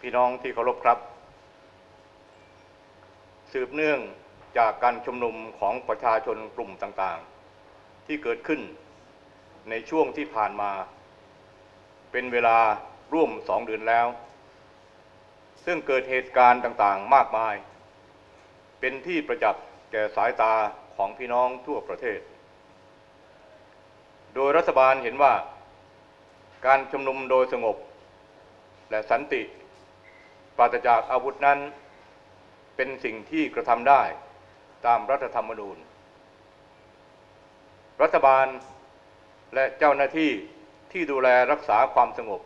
พี่น้องที่เคารพครับ สืบเนื่องจากการชุมนุมของประชาชนกลุ่มต่างๆ ที่เกิดขึ้นในช่วงที่ผ่านมา เป็นเวลาร่วมสองเดือนแล้ว ซึ่งเกิดเหตุการณ์ต่างๆ มากมาย เป็นที่ประจักษ์แก่สายตาของพี่น้องทั่วประเทศ โดยรัฐบาลเห็นว่า การชุมนุมโดยสงบ และสันติ ปราศจากอาวุธนั้น เป็นสิ่งที่กระทำได้ตามรัฐธรรมนูญ รัฐบาลและเจ้าหน้าที่ที่ดูแลรักษาความสงบ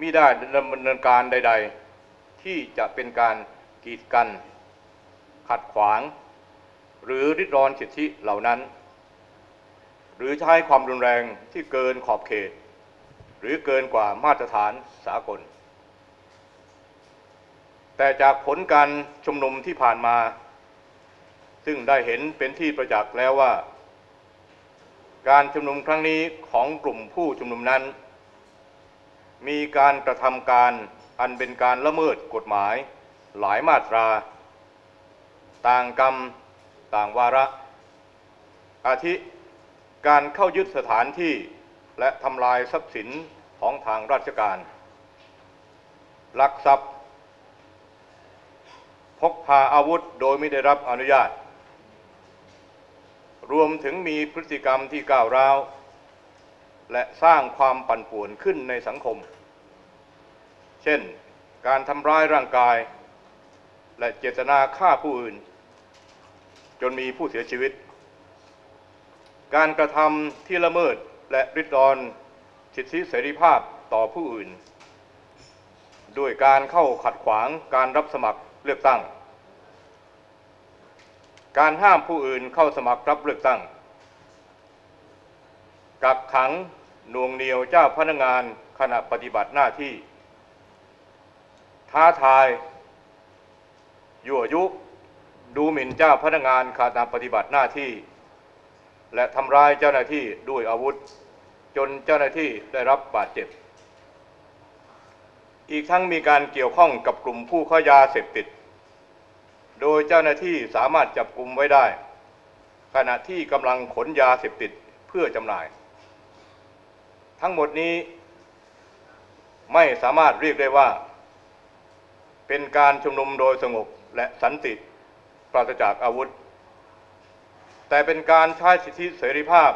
มิได้ดำเนินการใด ๆ ที่จะเป็นการกีดกัน ขัดขวาง หรือริดรอนสิทธิเหล่านั้น หรือใช้ความรุนแรงที่เกินขอบเขต หรือเกินกว่ามาตรฐานสากล แต่จากผลการชุมนุมที่ผ่านมา ซึ่งได้เห็นเป็นที่ประจักษ์แล้วว่า การชุมนุมครั้งนี้ของกลุ่มผู้ชุมนุมนั้น มีการกระทำการอันเป็นการละเมิดกฎหมายหลายมาตรา ต่างกรรมต่างวาระ อาทิการเข้ายึดสถานที่และทำลายทรัพย์สินของทางราชการ ลักทรัพย์ พกพาอาวุธโดยไม่ได้รับอนุญาต รวมถึงมีพฤติกรรมที่ก้าวร้าว และสร้างความปั่นป่วนขึ้นในสังคม เช่น การทำร้ายร่างกาย และเจตนาฆ่าผู้อื่น จนมีผู้เสียชีวิต การกระทำที่ละเมิดและริดรอนสิทธิเสรีภาพต่อผู้อื่น ด้วยการเข้าขัดขวางการรับสมัคร เลือกตั้ง การห้ามผู้อื่นเข้าสมัครรับเลือกตั้ง กักขังหน่วงเหนียวเจ้าพนักงานขณะปฏิบัติหน้าที่ ท้าทาย ยั่วยุ ดูหมิ่นเจ้าพนักงานขณะปฏิบัติหน้าที่ และทำร้ายเจ้าหน้าที่ด้วยอาวุธ จนเจ้าหน้าที่ได้รับบาดเจ็บ อีกทั้งมีการเกี่ยวข้องกับกลุ่มผู้ค้ายาเสพติด โดยเจ้าหน้าที่สามารถจับกลุ่มไว้ได้ ขณะที่กำลังขนยาเสพติดเพื่อจำหน่าย ทั้งหมดนี้ไม่สามารถเรียกได้ว่า เป็นการชุมนุมโดยสงบและสันติปราศจากอาวุธ แต่เป็นการใช้สิทธิเสรีภาพ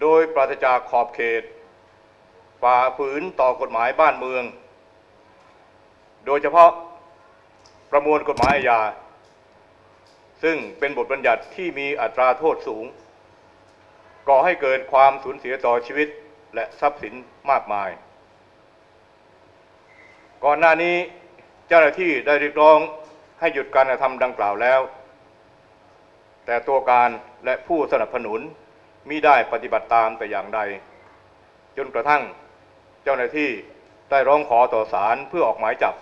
โดยปราศจากขอบเขต ฝ่าฝืนต่อกฎหมายบ้านเมือง โดยเฉพาะประมวลกฎหมายอาญา ซึ่งเป็นบทบัญญัติที่มีอัตราโทษสูง ก่อให้เกิดความสูญเสียต่อชีวิตและทรัพย์สินมากมาย ก่อนหน้านี้เจ้าหน้าที่ได้เรียกร้องให้หยุดการกระทำดังกล่าวแล้ว แต่ตัวการและผู้สนับสนุนมิได้ปฏิบัติตามแต่อย่างใด จนกระทั่ง เจ้าหน้าที่ได้ร้องขอต่อศาลเพื่อออกหมายจับ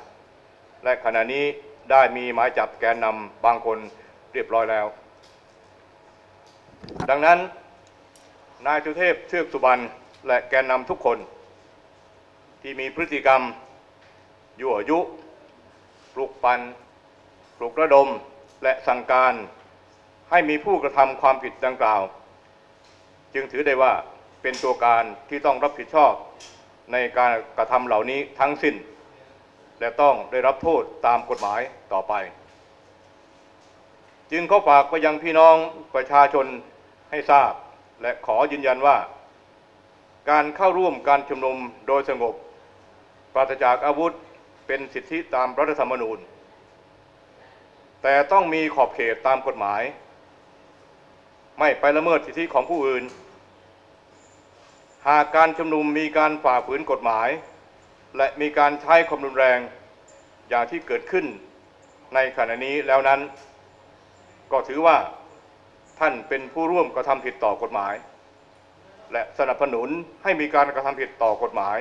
และขณะนี้ได้มีหมายจับแกนนำบางคนเรียบร้อยแล้ว ดังนั้น นายสุเทพเทือกสุบรรณและแกนนำทุกคน ที่มีพฤติกรรมยั่วยุปลุกปันปลุกระดมและสั่งการ ให้มีผู้กระทำความผิดดังกล่าว จึงถือได้ว่าเป็นตัวการที่ต้องรับผิดชอบ ในการกระทำเหล่านี้ทั้งสิ้น และต้องได้รับโทษตามกฎหมายต่อไป จึงขอฝากไปยังพี่น้องประชาชนให้ทราบ และขอยืนยันว่า การเข้าร่วมการชุมนุมโดยสงบ ปราศจากอาวุธเป็นสิทธิตามรัฐธรรมนูญ แต่ต้องมีขอบเขตตามกฎหมาย ไม่ไปละเมิดสิทธิของผู้อื่น หากการชุมนุมมีการฝ่าฝืนกฎหมาย และมีการใช้ความรุนแรงอย่างที่เกิดขึ้นในขณะนี้แล้วนั้น ก็ถือว่าท่านเป็นผู้ร่วมกระทำผิดต่อกฎหมาย และสนับสนุนให้มีการกระทำผิดต่อกฎหมาย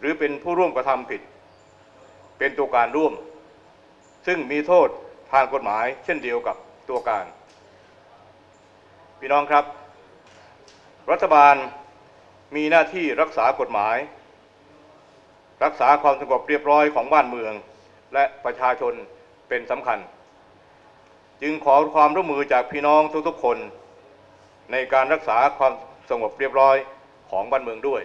หรือเป็นผู้ร่วมกระทำผิด เป็นตัวการร่วม ซึ่งมีโทษทางกฎหมายเช่นเดียวกับตัวการ พี่น้องครับ รัฐบาล มีหน้าที่รักษากฎหมาย รักษาความสงบเรียบร้อยของบ้านเมือง และประชาชนเป็นสำคัญ จึงขอความร่วมมือจากพี่น้องทุกๆคน ในการรักษาความสงบเรียบร้อยของบ้านเมืองด้วย